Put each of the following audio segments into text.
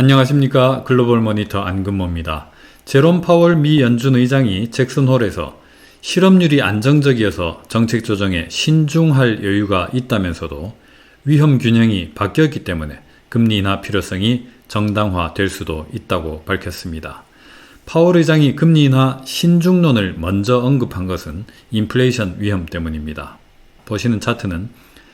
안녕하십니까 글로벌 모니터 안근모입니다. 제롬 파월 미 연준 의장이 잭슨홀에서 실업률이 안정적이어서 정책 조정에 신중할 여유가 있다면서도 위험 균형이 바뀌었기 때문에 금리 인하 필요성이 정당화될 수도 있다고 밝혔습니다. 파월 의장이 금리 인하 신중론을 먼저 언급한 것은 인플레이션 위험 때문입니다. 보시는 차트는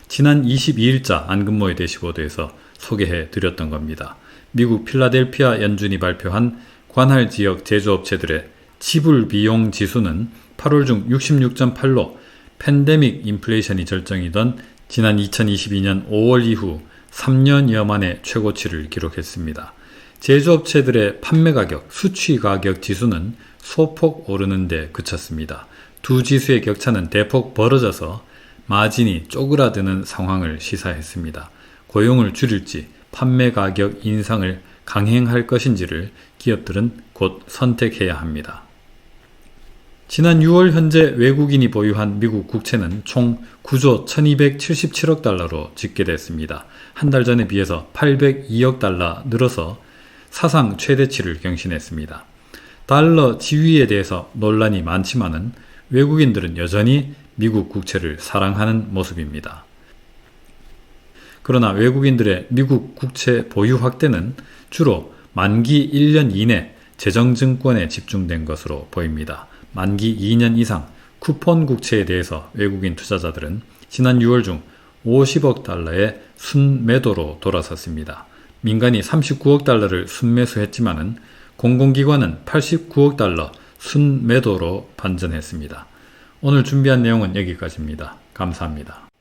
지난 22일자 안근모의 대시보드에서 소개해 드렸던 겁니다. 미국 필라델피아 연준이 발표한 관할 지역 제조업체들의 지불 비용 지수는 8월 중 66.8로 팬데믹 인플레이션이 절정이던 지난 2022년 5월 이후 3년여 만에 최고치를 기록했습니다. 제조업체들의 판매 가격, 수취 가격 지수는 소폭 오르는 데 그쳤습니다. 두 지수의 격차는 대폭 벌어져서 마진이 쪼그라드는 상황을 시사했습니다. 고용을 줄일지 판매 가격 인상을 강행할 것인지를 기업들은 곧 선택해야 합니다. 지난 6월 현재 외국인이 보유한 미국 국채는 총 9조 1277억 달러로 집계됐습니다. 한 달 전에 비해서 802억 달러 늘어서 사상 최대치를 경신했습니다. 달러 지위에 대해서 논란이 많지만은 외국인들은 여전히 미국 국채를 사랑하는 모습입니다. 그러나 외국인들의 미국 국채 보유 확대는 주로 만기 1년 이내 재정증권에 집중된 것으로 보입니다. 만기 2년 이상 쿠폰 국채에 대해서 외국인 투자자들은 지난 6월 중 50억 달러의 순매도로 돌아섰습니다. 민간이 39억 달러를 순매수했지만은 공공기관은 89억 달러 순매도로 반전했습니다. 오늘 준비한 내용은 여기까지입니다. 감사합니다.